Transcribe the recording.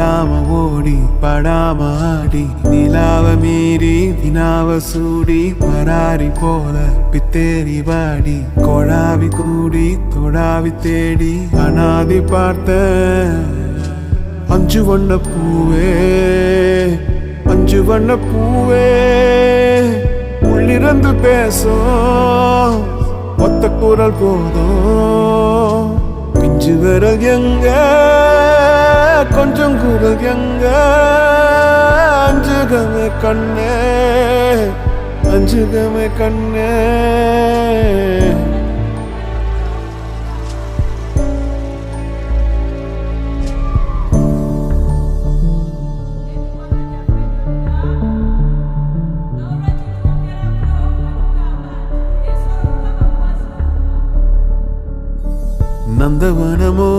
விடாம ஓடி படாம ஆடி நிலாவ மீறி வினாவ சூடி பராரி போல பித்தேரி வாடி கொழாவி கூடி தொடாவி தேடி அனாதி பார்த்த அஞ்சு வண்ண பூவே அஞ்சு வண்ண பூவே. உள்ளிருந்து பேசும் ஒத்த குரல் போதும். பிஞ்சு விரல் எங்க? கொஞ்சம் குரல் எங்க அஞ்சுகமே கண்ணே. அஞ்சுகமே கண்ணே. நந்தவனமோ